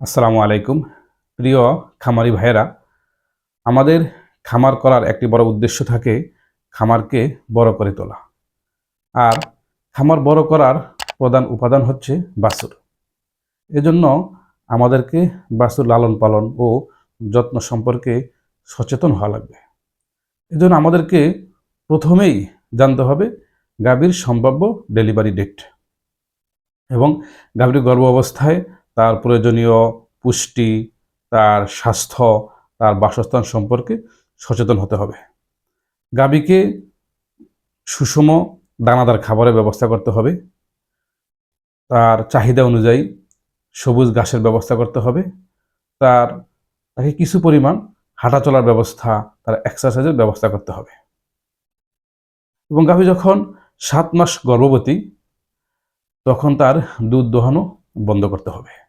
আসসালামু আলাইকুম। প্রিয় খামারি ভাইয়েরা, আমাদের খামার করার একটি বড় উদ্দেশ্য থাকে খামারকে বড় করে তোলা। আর খামার বড় করার প্রধান উপাদান হচ্ছে বাছুর। এজন্য আমাদেরকে বাছুর লালন পালন ও যত্ন সম্পর্কে সচেতন হওয়া লাগবে। এজন্য আমাদেরকে প্রথমেই জানতে হবে গাভীর সম্ভাব্য ডেলিভারি ডেট এবং গাভীর গর্ভ অবস্থায় তার প্রয়োজনীয় পুষ্টি, তার স্বাস্থ্য, তার বাসস্থান সম্পর্কে সচেতন হতে হবে। গাভীকে সুষম দানাদার খাবারের ব্যবস্থা করতে হবে। তার চাহিদা অনুযায়ী সবুজ ঘাসের ব্যবস্থা করতে হবে। তার, তাকে কিছু পরিমাণ হাঁটা চলার ব্যবস্থা, তার এক্সারসাইজের ব্যবস্থা করতে হবে। এবং গাভী যখন সাত মাস গর্ভবতী, তখন তার দুধ দোহানো বন্ধ করতে হবে।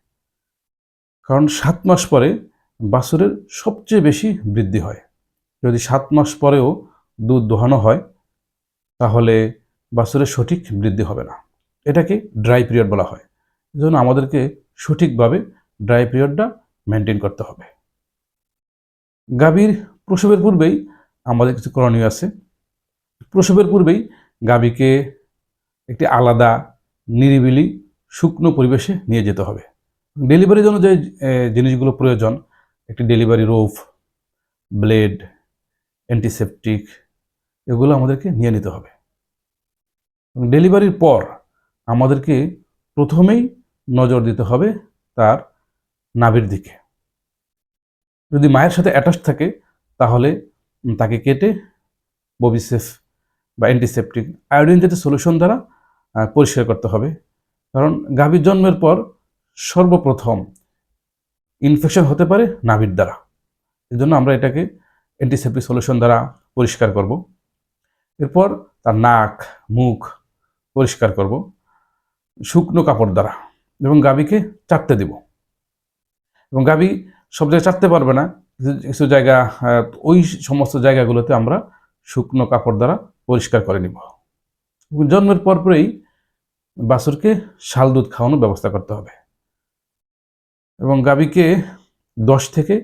কারণ সাত মাস পরে বাছুরের সবচেয়ে বেশি বৃদ্ধি হয়। যদি সাত মাস পরেও দুধ দোহানো হয়, তাহলে বাছুরের সঠিক বৃদ্ধি হবে না। এটাকে ড্রাই পিরিয়ড বলা হয়। এজন্য আমাদেরকে সঠিকভাবে ড্রাই পিরিয়ডটা মেনটেন করতে হবে। গাভীর প্রসবের পূর্বেই আমাদের কিছু করণীয় আছে। প্রসবের পূর্বেই গাভীকে একটি আলাদা নিরিবিলি শুকনো পরিবেশে নিয়ে যেতে হবে। ডেলিভারির জন্য যে জিনিসগুলো প্রয়োজন, একটি ডেলিভারি রোফ ব্লেড অ্যান্টিসেপটিক এগুলো আমাদেরকে নিয়ে নিতে হবে। ডেলিভারির পর আমাদেরকে প্রথমেই নজর দিতে হবে তার নাভির দিকে। যদি মায়ের সাথে অ্যাটাচ থাকে, তাহলে তাকে কেটে ববিসেফ বা অ্যান্টিসেপটিক আয়োডিন জাতীয় সলিউশন দ্বারা পরিষ্কার করতে হবে। কারণ গাভীর জন্মের পর সর্বপ্রথম ইনফেকশন হতে পারে নাভির দ্বারা। এই জন্য আমরা এটাকে অ্যান্টিসেপ্টিক সলিউশন দ্বারা পরিষ্কার করব। এরপর তার নাক, মুখ পরিষ্কার করব। শুকনো কাপড় দ্বারা এবং গাভীকে চাটতে দেব। এবং গাভী সব জায়গায় চাটতে পারবে না। কিছু- জায়গা ওই সমস্ত জায়গাগুলোতে আমরা শুকনো কাপড় দ্বারা পরিষ্কার করে নিব। জন্মের পরপরেই বাছুরকে শাল দুধ খাওয়ানোর ব্যবস্থা করতে হবে। এবং গাভীকে দশ থেকে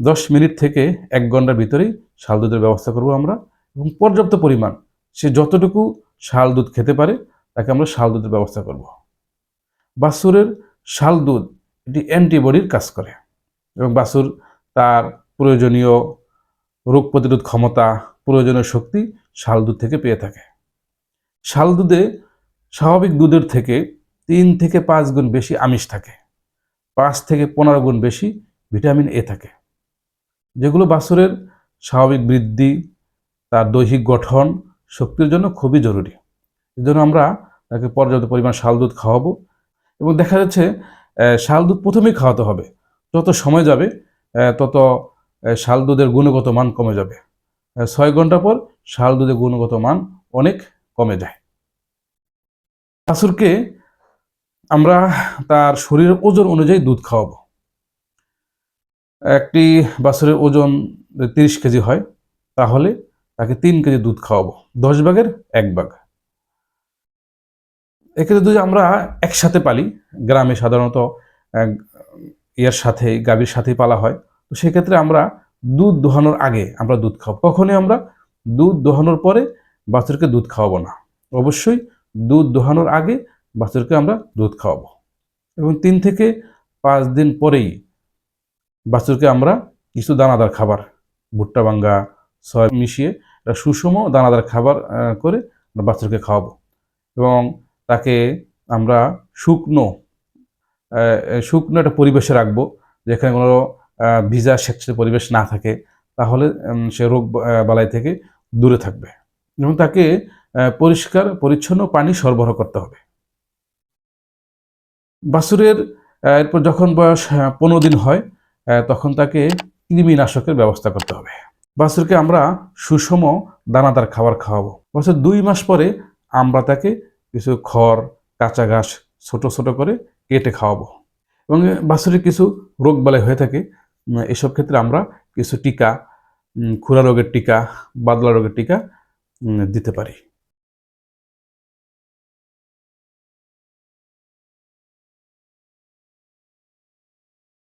দশ মিনিট থেকে এক ঘণ্টার ভিতরেই শাল দুধের ব্যবস্থা করব আমরা। এবং পর্যাপ্ত পরিমাণ সে যতটুকু শাল দুধ খেতে পারে, তাকে আমরা শাল দুধের ব্যবস্থা করব। বাছুরের শাল দুধ এটি অ্যান্টিবডির কাজ করে এবং বাছুর তার প্রয়োজনীয় রোগ প্রতিরোধ ক্ষমতা, প্রয়োজনীয় শক্তি শাল দুধ থেকে পেয়ে থাকে। শাল দুধে স্বাভাবিক দুধের থেকে তিন থেকে পাঁচ গুণ বেশি আমিষ থাকে। পাঁচ থেকে পনেরো গুণ বেশি ভিটামিন এ থাকে। যেগুলো বাছুরের স্বাভাবিক বৃদ্ধি, তার দৈহিক গঠন, শক্তির জন্য খুবই জরুরি। এই জন্য আমরা তাকে পর্যাপ্ত পরিমাণ শাল দুধ খাওয়াবো এবং দেখা যাচ্ছে শাল দুধ প্রথমেই খাওয়াতে হবে। যত সময় যাবে তত শাল দুধের গুণগত মান কমে যাবে। ছয় ঘণ্টা পর শাল দুধের গুণগত মান অনেক কমে যায়। বাছুরকে আমরা তার শরীরের ওজন অনুযায়ী দুধ খাওয়াবো। একটি বাছুরের ওজন তিরিশ কেজি হয়, তাহলে তাকে তিন কেজি দুধ খাওয়াবো, দশ ভাগের এক ভাগ। এক্ষেত্রে যদি আমরা একসাথে পালি, গ্রামে সাধারণত ইয়ের সাথে, গাভীর সাথেই পালা হয়। তো সেক্ষেত্রে আমরা দুধ দোহানোর আগে আমরা দুধ খাওয়াবো। কখনই আমরা দুধ দোহানোর পরে বাছুরকে দুধ খাওয়াবো না। অবশ্যই দুধ দোহানোর আগে বাছুরকে আমরা দুধ খাওয়াবো। এবং তিন থেকে পাঁচ দিন পরেই বাছুরকে আমরা কিছু দানাদার খাবার, ভুট্টা ভাঙ্গা সয় মিশিয়ে একটা সুষম দানাদার খাবার করে বাছুরকে খাওয়াবো। এবং তাকে আমরা শুকনো শুকনো একটা পরিবেশে রাখব, যেখানে কোনো ভিজা স্বেচ্ছায় পরিবেশ না থাকে, তাহলে সে রোগ বালাই থেকে দূরে থাকবে। এবং তাকে পরিষ্কার, পরিচ্ছন্ন পানি সরবরাহ করতে হবে। বাছুরের আহ, এরপর যখন বয়স পনেরো দিন হয় তখন তাকে কৃমিনাশকের ব্যবস্থা করতে হবে। বাছুরকে আমরা সুষম দানাদার খাবার খাওয়াবো। বাছুর দুই মাস পরে আমরা তাকে কিছু খড় কাঁচা ঘাস ছোট ছোট করে কেটে খাওয়াবো। এবং বাছুরের কিছু রোগ বালাই হয়ে থাকে এসব ক্ষেত্রে আমরা কিছু টিকা খুরা রোগের টিকা বাদলা রোগের টিকা দিতে পারি।